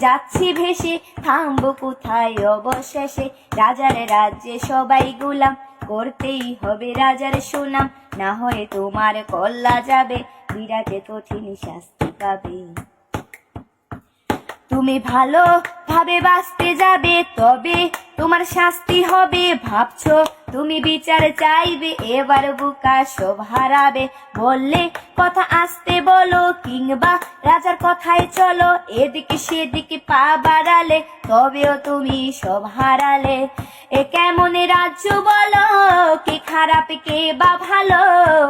যাচ্ছি ভেসে, থামবো কোথায়? অবশেষে রাজার রাজ্যে সবাই গুলাম। করতেই হবে রাজার সুনাম, না হয় তোমার কল্লা যাবে, বিরাটে কঠিন শাস্তি পাবে। তুমি ভালো ভাবে বাঁচতে যাবে, তবে তোমার শাস্তি হবে, ভাবছ? তুমি বিচার চাইবে, এবার বুকা সব হারাবে। বললে কথা আসতে বলো, কিংবা রাজার কথায় চলো, এদিকে সেদিকে পা বাড়ালে, তবেও তুমি সব হারালে। এ কেমন রাজ্য বলো, কে খারাপ, কে বা ভালো?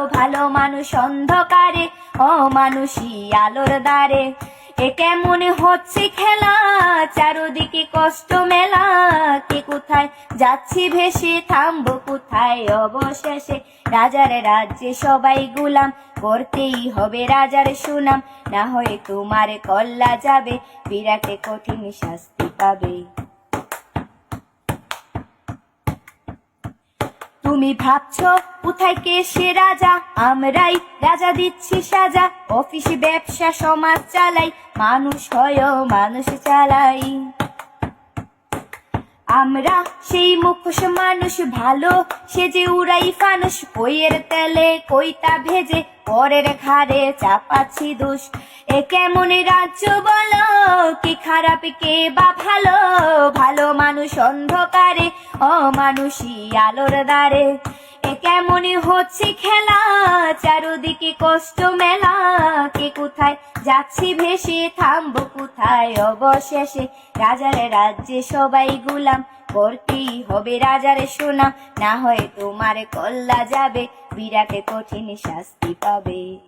ভালো মানুষ অন্ধকারে, অমানুষী আলোর দ্বারে। এ কেমন হচ্ছে খেলা, চারদিকে কষ্ট মেলা যাচ্ছি ভেসে, থামবো কোথায়? অবশেষে রাজার রাজ্যে সবাই গুলাম। করতেই হবে রাজার সুনাম। না হয় তোমার কল্লা যাবে, বিরাটে কঠিন শাস্তি পাবে। তুমি ভাবছ, কোথায় কে সে রাজা? আমরাই রাজা দিচ্ছি সাজা। অফিস ব্যবসা, সমাজ চালাই। মানুষ হয় মানুষ চালাই। আমরা সেই মুখোশ মানুষ ভালো সে যে উড়াই ফানুষ। কইয়ের তেলে কইতা ভেজে পরের ঘাড়ে চাপাচ্ছি দোষ। এ কেমন রাজ্য বলো? কি খারাপ, কে বা ভালো? ভালো মানুষ অন্ধকারে, অমানুষী আলোর দ্বারে। কেমন হচ্ছে খেলা? চারদিকে কষ্ট মেলা। কে কোথায় যাচ্ছি ভেসে? থামবো কোথায় অবশেষে? রাজার রাজ্যে সবাই গুলাম। করতেই হবে রাজার শোনা না হয় তোমার কল্লা যাবে। বিরাটে কঠিন শাস্তি পাবে।